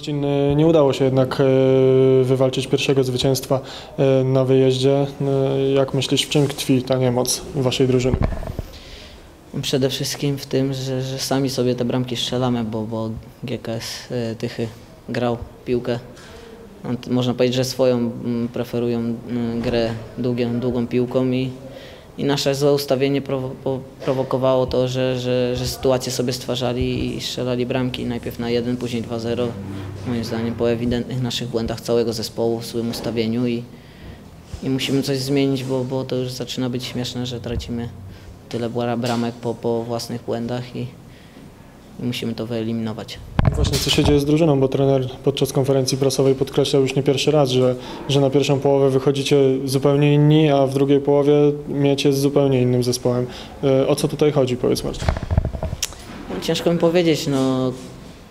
Marcin, e, nie udało się jednak e, wywalczyć pierwszego zwycięstwa e, na wyjeździe. Jak myślisz, w czym tkwi ta niemoc waszej drużyny? Przede wszystkim w tym, że, że sami sobie te bramki strzelamy, bo, bo GKS Tychy grał piłkę. No, Można powiedzieć, że swoją preferują grę długą, długą piłką i, i nasze złe ustawienie prowo- prowokowało to, że, że, że sytuacje sobie stwarzali i strzelali bramki. Najpierw na 1, później 2-0. Moim zdaniem po ewidentnych naszych błędach całego zespołu, w złym ustawieniu i, i musimy coś zmienić, bo, bo to już zaczyna być śmieszne, że tracimy tyle bra- bramek po, po własnych błędach i, i musimy to wyeliminować. Właśnie co się dzieje z drużyną, bo trener podczas konferencji prasowej podkreślał już nie pierwszy raz, że, że na pierwszą połowę wychodzicie zupełnie inni, a w drugiej połowie miecie z zupełnie innym zespołem. E, O co tutaj chodzi, powiedz Marcin? No, ciężko mi powiedzieć, no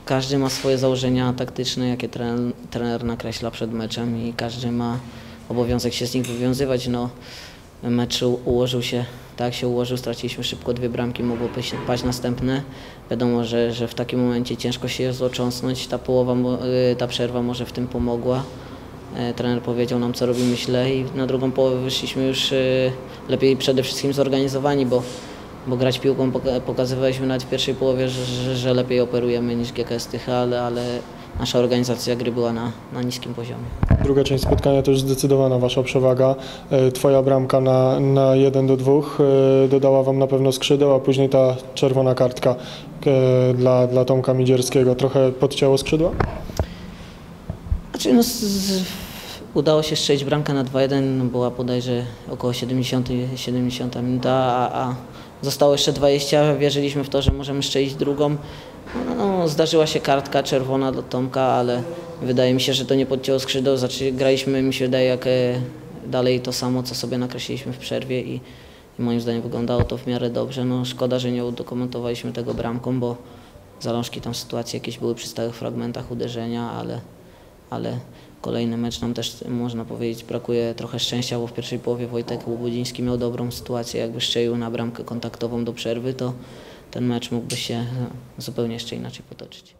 każdy ma swoje założenia taktyczne, jakie trener, trener nakreśla przed meczem i każdy ma obowiązek się z nich wywiązywać. No, mecz ułożył się tak się ułożył, straciliśmy szybko dwie bramki, mogło paść- następne. Wiadomo, że, że w takim momencie ciężko się jest otrząsnąć, ta połowa, y, ta przerwa może w tym pomogła. E, Trener powiedział nam, co robimy źle i na drugą połowę wyszliśmy już y, lepiej przede wszystkim zorganizowani, bo, bo grać piłką poka- pokazywaliśmy nawet w pierwszej połowie, że, że, lepiej operujemy niż GKS Tychy, ale, ale nasza organizacja gry była na, na niskim poziomie. Druga część spotkania to już zdecydowana wasza przewaga. E, Twoja bramka na, na 1 do 2 e, dodała wam na pewno skrzydeł, a później ta czerwona kartka e, dla, dla Tomka Midzierskiego. Trochę podcięło skrzydła? Znaczy, no, z, z, udało się strzelić bramkę na 2-1, no, była bodajże około 70, 70 minuta, a, a zostało jeszcze 20. Wierzyliśmy w to, że możemy strzelić drugą. No, zdarzyła się kartka czerwona do Tomka, ale wydaje mi się, że to nie podcięło skrzydeł. Znaczy, graliśmy, mi się wydaje, jak e, dalej to samo, co sobie nakreśliliśmy w przerwie i, i moim zdaniem wyglądało to w miarę dobrze. No, szkoda, że nie udokumentowaliśmy tego bramką, bo zalążki tam sytuacje jakieś były przy stałych fragmentach uderzenia, ale ale kolejny mecz nam też można powiedzieć brakuje trochę szczęścia, bo w pierwszej połowie Wojtek Łubudziński miał dobrą sytuację, jakby strzelił na bramkę kontaktową do przerwy, to ten mecz mógłby się e, zupełnie jeszcze inaczej potoczyć.